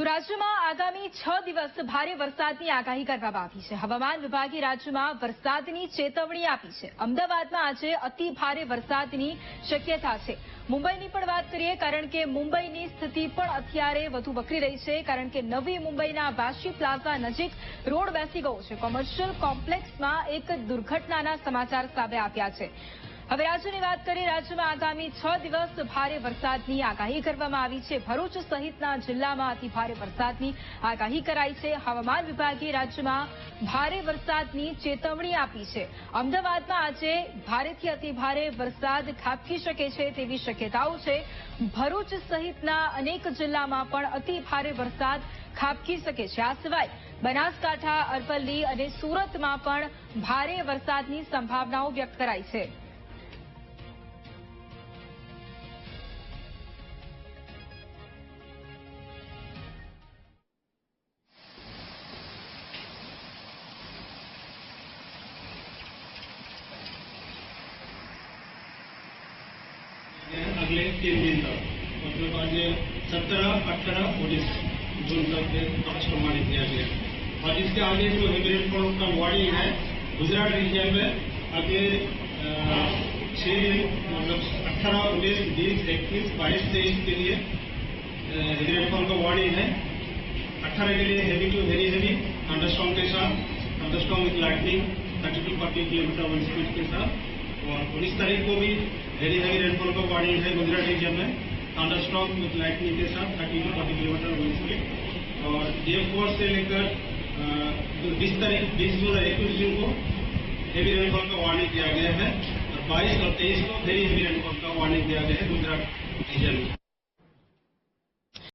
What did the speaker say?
તો રાજ્યમાં આગામી છ દિવસ ભારે વરસાદની આગાહી કરવામાં આવી છે. હવામાન વિભાગે રાજ્યમાં વરસાદની ચેતવણી આપી છે. અમદાવાદમાં આજે અતિ ભારે વરસાદની શક્યતા છે. મુંબઈની પણ વાત કરીએ, કારણ કે મુંબઈની સ્થિતિ પણ અત્યારે વધુ વકરી રહી છે, કારણ કે નવી મુંબઈના વાશી પ્લાઝા નજીક રોડ બેસી ગયો છે. કોમર્શિયલ કોમ્પ્લેક્સમાં એક દુર્ઘટનાના સમાચાર સામે આવ્યા છે. હવે રાજ્યની વાત કરીએ, રાજ્યમાં આગામી છ દિવસ ભારે વરસાદની આગાહી કરવામાં આવી છે. ભરૂચ સહિતના જિલ્લામાં અતિ ભારે વરસાદની આગાહી કરાઈ છે. હવામાન વિભાગે રાજ્યમાં ભારે વરસાદની ચેતવણી આપી છે. અમદાવાદમાં આજે ભારેથી અતિ ભારે વરસાદ ખાબકી શકે છે તેવી શક્યતાઓ છે. ભરૂચ સહિતના અનેક જિલ્લામાં પણ અતિ ભારે વરસાદ ખાબકી શકે છે. આ સિવાય બનાસકાંઠા, અરવલ્લી અને સુરતમાં પણ ભારે વરસાદની સંભાવનાઓ વ્યક્ત કરાઈ છે. अगले तीन दिन तक मतलब आज सत्रह अठारह उन्नीस जून तक पाँच प्रमाणित किया गया। और इसके आगे जो हेवी रेनफॉल का वार्निंग है गुजरात रीजन में आगे अ, छह मतलब अठारह उन्नीस बीस इक्कीस बाईस तेईस के लिए हेवी रेनफॉल का वार्निंग है। अठारह के लिए heavy to very heavy thunderstorm के साथ thunderstorm with lightning thirty to forty kilometre wind speed के साथ। उन्नीस तारीख को भी वेरी हेवी रेनफॉल का वार्निंग है गुजरात रीजन में। थंडर स्टॉक विथ लाइटनिंग के साथ thirty to forty kilometre wind के। और डे फोर से लेकर बीस तारीख, बीस जून और इक्कीस जून को हेवी रेनफॉल का वार्निंग दिया गया है। और बाईस और तेईस को वेरी हेवी रेनफॉल का वार्निंग दिया गया है गुजरात रीजन में।